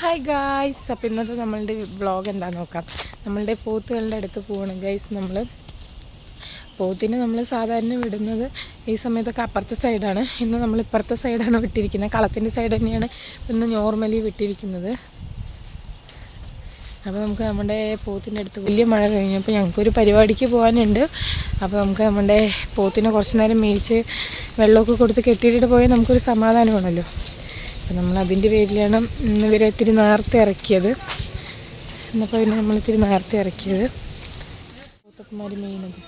Hi guys അപ്പോൾ ഇന്നത്തെ നമ്മളുടെ വ്ളോഗ് എന്താ നോക്കാം. നമ്മളുടെ പോത്തുകളുടെ അടുത്ത് പോകണം ഗൈസ് നമ്മൾ പോത്തിനെ നമ്മൾ സാധാരണ വിടുന്നത് ഈ സമയത്തൊക്കെ അപ്പുറത്തെ സൈഡാണ് ഇന്ന് നമ്മൾ ഇപ്പുറത്തെ സൈഡാണ് വിട്ടിരിക്കുന്നത്. കളത്തിന്റെ സൈഡ് തന്നെയാണ് ഇന്ന് നോർമലി വിട്ടിരിക്കുന്നത്. അപ്പോൾ നമുക്ക് നമ്മുടെ പോത്തിന്റെ അടുത്ത് വലിയ മഴ കഴിഞ്ഞപ്പോൾ ഞങ്ങൾക്കൊരു പരിപാടിക്ക് പോകാനുണ്ട്. അപ്പോൾ നമുക്ക് നമ്മുടെ പോത്തിനെ കുറച്ച് നേരം മേയിച്ച് വെള്ളമൊക്കെ കൊടുത്ത് കെട്ടിയിട്ടിട്ട് പോയാൽ നമുക്കൊരു സമാധാനമാണല്ലോ. അപ്പോൾ നമ്മൾ അതിന്റെ പേരിലാണ് ഇവരെ ഇത്തിരി നേരത്തെ ഇറക്കിയത്. എന്നപ്പോൾ പിന്നെ നമ്മൾ ഇത്തിരി നേരത്തെ ഇറക്കിയത്. പോത്തപ്പന്മാർ മെയിനത്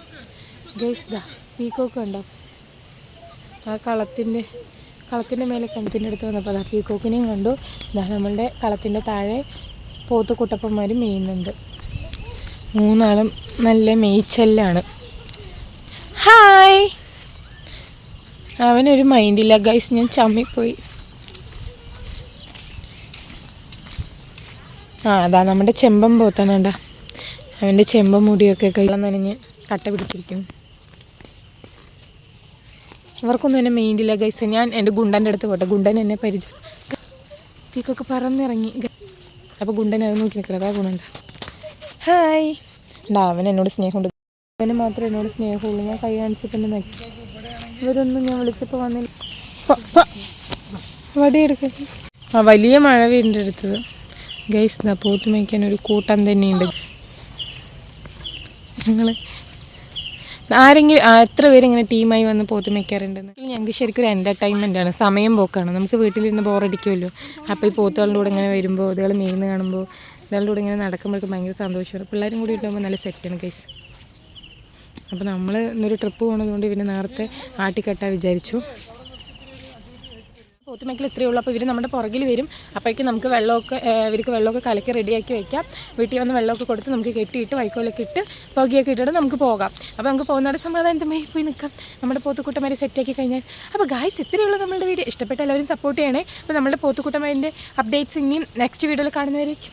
ഗൈസ് ദാ പീക്കോക്ക് ഉണ്ടോ ആ കളത്തിന്റെ കളത്തിന്റെ മേലെ കണത്തിന്റെ അടുത്ത് വന്നപ്പോൾ അതാ പീക്കോക്കിനെയും കണ്ടു. ഇതാ നമ്മളുടെ കളത്തിന്റെ താഴെ പോത്ത് കുട്ടപ്പന്മാർ മെയ്യുന്നുണ്ട് മൂന്നാളും നല്ല മേയ്ച്ചല്ലാണ്. ഹായ്! അവനൊരു മൈൻഡില്ല. ഗൈസ് ഞാൻ ചമ്മിപ്പോയി. ആ അതാ നമ്മുടെ ചെമ്പൻ പോത്താണ് അവന്റെ ചെമ്പൻ മുടിയൊക്കെ കയ്യിൽ നനഞ്ഞ് കട്ട പിടിച്ചിരിക്കുന്നു. ഇവർക്കൊന്നും എന്നെ മെയിൻഡില്ല ഗൈസ് ഞാൻ എന്റെ ഗുണ്ടന്റെ അടുത്ത് പോട്ടെ. ഗുണ്ടൻ എന്നെ പരിചയം തീക്കൊക്കെ പറന്നിറങ്ങി. അപ്പോൾ ഗുണ്ടൻ അത് നോക്കി നിൽക്കുന്നത് ആ ഗുണണ്ട. ഹായ് ഉണ്ടാ അവൻ എന്നോട് സ്നേഹമുണ്ട്. അവന് മാത്രമേ എന്നോട് സ്നേഹമുള്ളൂ. ഞാൻ കൈ കാണിച്ചിട്ടുണ്ട് നോക്കി. ഇവരൊന്നും ഞാൻ വിളിച്ചപ്പോൾ വന്നില്ല. വടിയെടുക്ക. ആ വലിയ മഴ വീടിന്റെ അടുത്തത്. ഗൈസ് ഇതാ പോത്ത് മേയ്ക്കാൻ ഒരു കൂട്ടം തന്നെയുണ്ട്. ഞങ്ങൾ ആരെങ്കിലും എത്ര പേരിങ്ങനെ ടീമായി വന്ന് പോത്ത് മേയ്ക്കാറുണ്ടെന്ന് ഞങ്ങൾക്ക് ശരിക്കും ഒരു എന്റർടൈൻമെന്റ് ആണ്. സമയം പോക്കാണ്. നമുക്ക് വീട്ടിലിരുന്ന് ബോറടിക്കുമല്ലോ അപ്പോൾ ഈ പോത്തുകളുടെ കൂടെ ഇങ്ങനെ വരുമ്പോൾ ഇതുകൾ മേയുന്ന കാണുമ്പോൾ ഇതുകളുടെ കൂടെ ഇങ്ങനെ നടക്കുമ്പോഴൊക്കെ ഭയങ്കര സന്തോഷമാണ്. പിള്ളേരും കൂടി ഇട്ടുമ്പോൾ നല്ല സെറ്റാണ് ഗൈസ് അപ്പോൾ നമ്മൾ ഇന്നൊരു ട്രിപ്പ് പോണതുകൊണ്ട് പിന്നെ നേരത്തെ ആട്ടിക്കെട്ടാൻ വിചാരിച്ചു. പോത്തുമേക്കൽ ഇത്രയേ ഉള്ളൂ. അപ്പോൾ ഇവർ നമ്മുടെ പുറകിൽ വരും. അപ്പോഴേക്കും നമുക്ക് വെള്ളമൊക്കെ ഇവർക്ക് വെള്ളമൊക്കെ കലക്കി റെഡിയാക്കി വെക്കാം. വീട്ടിൽ വന്ന് വെള്ളമൊക്കെ കൊടുത്ത് നമുക്ക് കെട്ടിയിട്ട് വൈക്കോലൊക്കെ ഇട്ട് പുകയൊക്കെ ഇട്ടിട്ട് നമുക്ക് പോകാം. അപ്പോൾ നമുക്ക് പോകുന്നവിടെ സമാധാനമായി പോയി നിൽക്കാം. നമ്മുടെ പോത്തുക്കൂട്ടമാരെ സെറ്റാക്കി കഴിഞ്ഞാൽ. അപ്പോൾ ഗായ്സ് ഇത്രയേ ഉള്ളൂ നമ്മുടെ വീഡിയോ. ഇഷ്ടപ്പെട്ട എല്ലാവരും സപ്പോർട്ട് ചെയ്യണേ. അപ്പോൾ നമ്മുടെ പോത്തുക്കൂട്ടമാരിന്റെ അപ്ഡേറ്റ്സ് ഇനിയും നെക്സ്റ്റ് വീഡിയോയിൽ കാണുന്നവരേക്കും.